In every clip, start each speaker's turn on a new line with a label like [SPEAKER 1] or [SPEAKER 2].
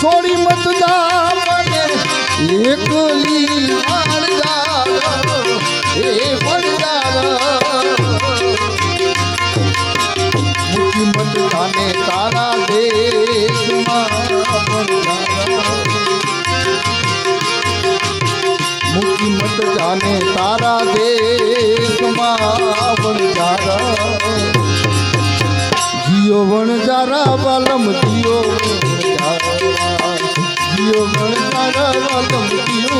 [SPEAKER 1] છોડી મત જાવને એકલી વણદાર એ વણદાર તારા દે. જાને તારા દેશમાં વણજારા જીઓ વણજારા વાલમ જીઓ જીઓ વણજારા વાલમ જીઓ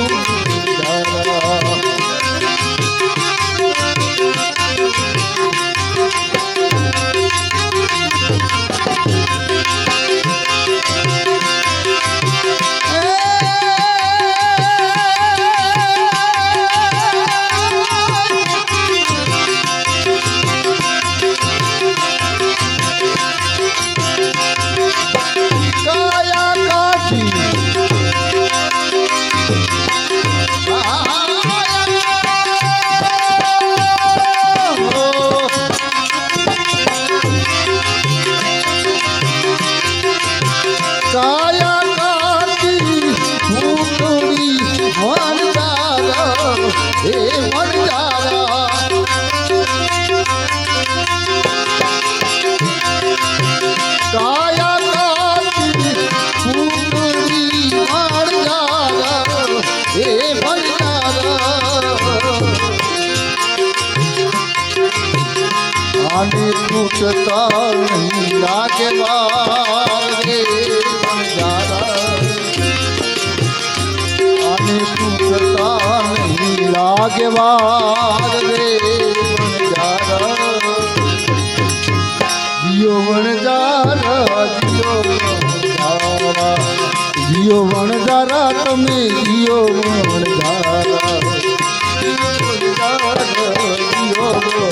[SPEAKER 1] તૂટતા નહીં લાગે રે આને તૂટતા નહીં લાગે વાર રે જીઓ વણજારા જીઓ વણજારા જીઓ વણજારા તમે જીઓ વણજારા જીઓ વણજારા જીઓ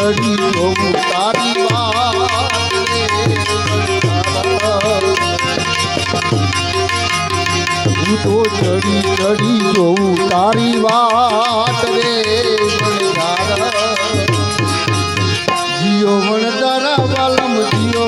[SPEAKER 1] ચડી જોઉં તારી. હું તો ચડી ચડી જોઉં તારી વાત રે જીઓ વણજારા વાલમ જીઓ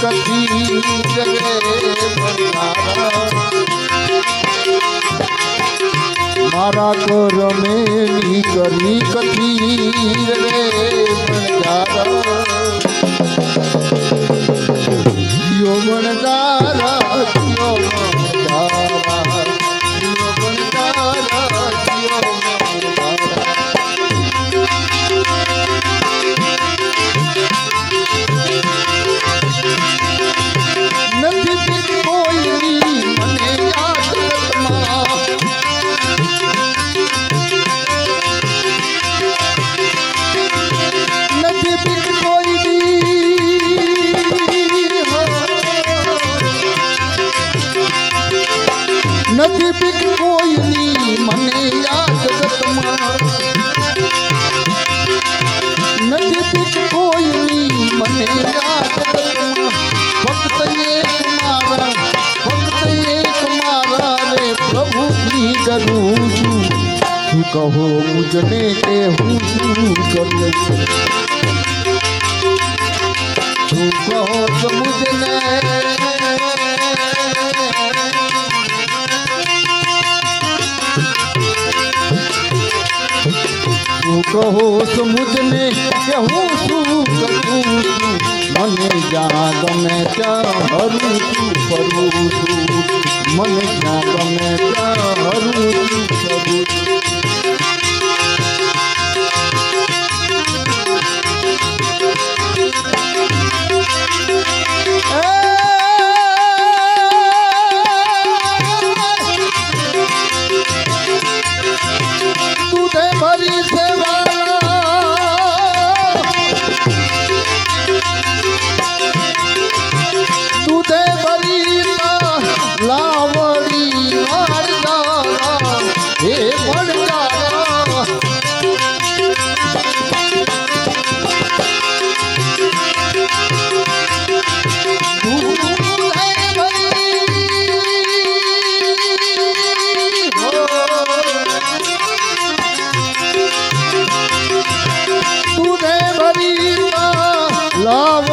[SPEAKER 1] કથી ભંડારા મારા કરી કથી રે ભંડારા નથી બીક કોઈની મને યાદ રતમાં નથી બીક કોઈની મને યાદ કહો મુજને કે હું શું કરું શું કહો મુજને તું કહો સમુદને કે હું શું કરું છું? મને જ્યાં ગમે ત્યાં હરું છું, ફરું છું. મને જ્યાં ગમે ત્યાં હરું છું. Oh.